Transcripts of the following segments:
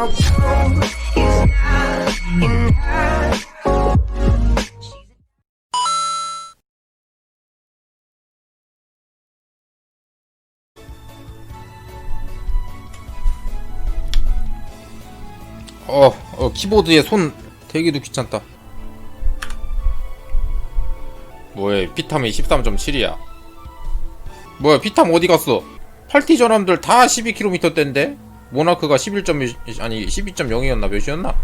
어, 어 키보드에 손 대기도 귀찮다. 뭐야, 피탐이 13.7이야. 뭐야, 피탐 어디 갔어? 팔티 저람들 다 12km 땐데? 모나크가 11. 몇, 아니 12.0이었나 몇이었나?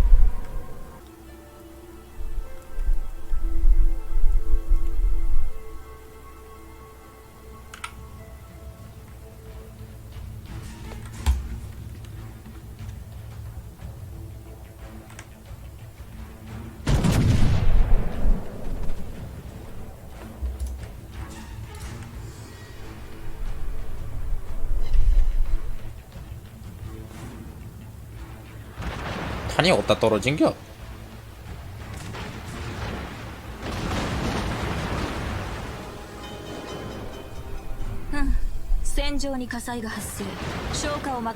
탄이 어디다 떨어진겨?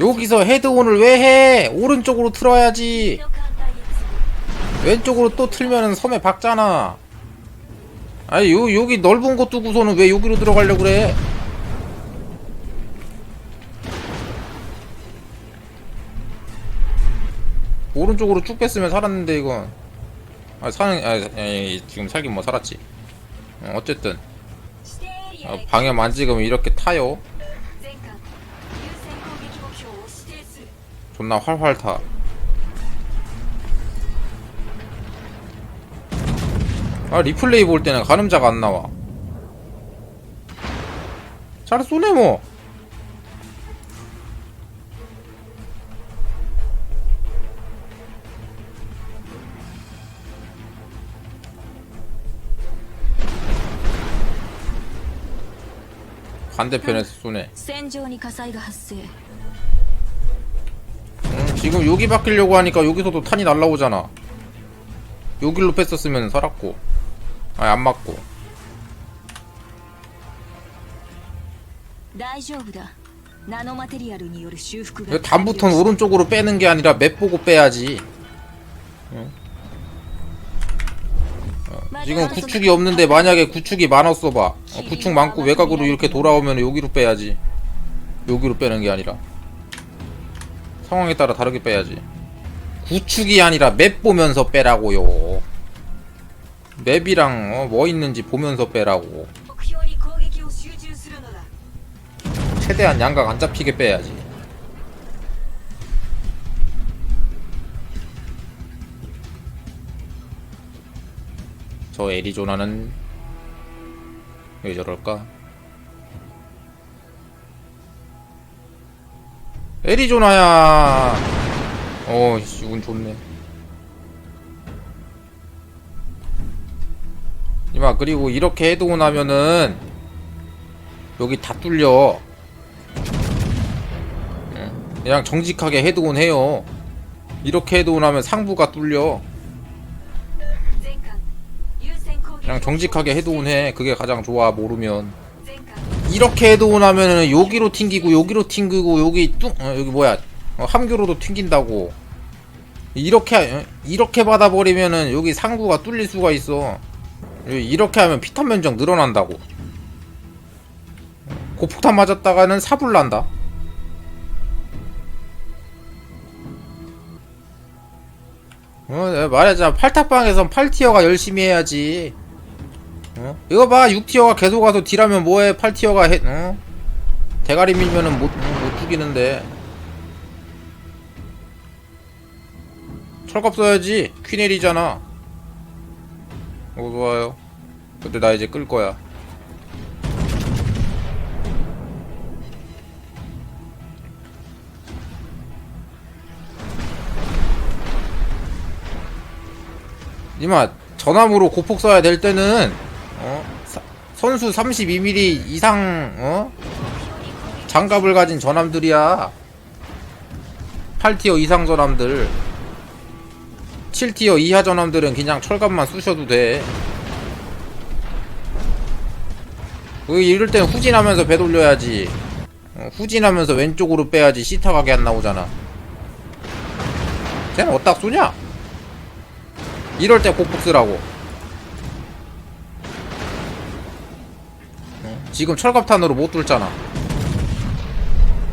여기서 헤드온을 왜 해? 오른쪽으로 틀어야지. 왼쪽으로 또 틀면은 섬에 박잖아. 아니 요 여기 넓은 곳 두고서는 왜 여기로 들어가려고 그래? 오른쪽으로 쭉 뺐으면 살았는데 이건. 아 사는 아, 아 에이, 지금 살긴 뭐 살았지. 어, 어쨌든. 어, 방에 만지면 이렇게 타요. 존나 활활 타. 아, 리플레이 볼 때는 가늠자가 안 나와. 잘 쏘네, 뭐. 반대편에서 쏘네. 戦場に火災が発生 음, 지금 여기 바뀌려고 하니까 여기서도 탄이 날라오잖아. 여길로 뺐었으면 살았고. 아니, 안 맞고. 大丈夫だナノマテリアルによる修復が 이거 다음부터는 오른쪽으로 빼는 게 아니라 맵 보고 빼야지. 응? 지금 구축이 없는데 만약에 구축이 많았어 봐. 어, 구축 많고 외곽으로 이렇게 돌아오면 여기로 빼야지. 여기로 빼는 게 아니라. 상황에 따라 다르게 빼야지. 구축이 아니라 맵 보면서 빼라고요. 맵이랑 어, 뭐 있는지 보면서 빼라고. 최대한 양각 안 잡히게 빼야지. 저 애리조나는 왜 저럴까? 애리조나야. 어, 씨, 운 좋네. 이마 그리고 이렇게 해두고 나면은 여기 다 뚫려. 그냥 정직하게 헤드온 해요. 이렇게 헤드온 하면 상부가 뚫려. 그냥 정직하게 헤드온 해. 그게 가장 좋아, 모르면. 이렇게 헤드온 하면은 여기로 튕기고, 여기로 튕기고, 여기 뚱, 어, 여기 뭐야. 어, 함교로도 튕긴다고. 이렇게, 어, 이렇게 받아버리면은 여기 상부가 뚫릴 수가 있어. 이렇게 하면 피탄 면적 늘어난다고. 고폭탄 맞았다가는 사불 난다. 어, 내가 말했잖아. 8탑방에선 8티어가 열심히 해야지. 어? 이거 봐. 6티어가 계속 와서 딜하면 뭐해. 8티어가 해, 어? 대가리 밀면은 못, 어, 못 죽이는데. 철갑 써야지. 퀴넬이잖아. 어, 좋아요. 근데 나 이제 끌 거야. 이마 전함으로 고폭 써야 될 때는 선수 32mm 이상 어? 장갑을 가진 전함들이야. 8티어 이상 전함들. 7티어 이하 전함들은 그냥 철갑만 쑤셔도 돼. 그 이럴 땐 후진하면서 배 돌려야지. 어, 후진하면서 왼쪽으로 빼야지 시타 가게 안 나오잖아. 쟤는 어디다 쏘냐? 이럴 때 kok폭 쓰라고 지금 철갑탄으로 못 뚫잖아.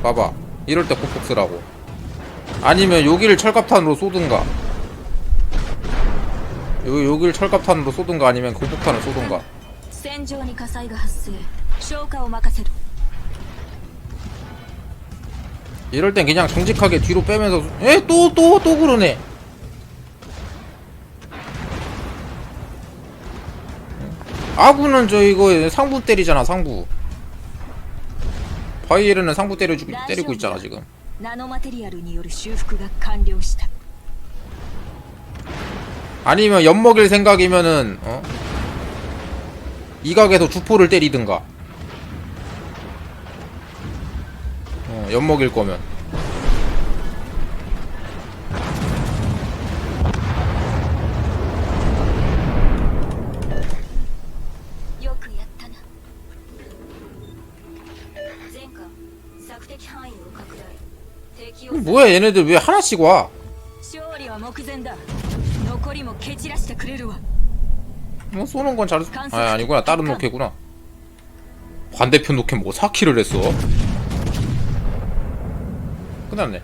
봐봐. 이럴 때 고폭 쓰라고. 아니면 여기를 철갑탄으로 쏘든가. 요, 여기를 철갑탄으로 쏘든가 아니면 고폭탄을 쏘든가. 이럴 땐 그냥 정직하게 뒤로 빼면서 에? 또 또, 또 그러네. 아군은 저 이거 상부 때리잖아 상부. 바이에르는 상부 때려 때리고 있잖아 지금. 아니면 엿먹일 생각이면은 어? 이각에서 주포를 때리든가. 어, 엿먹일 거면. 뭐야 얘네들 왜 하나씩 와? 뭐 어, 쏘는 건 잘... 아 아니구나. 다른 로켓구나. 반대편 로켓 뭐 4킬을 했어? 끝났네.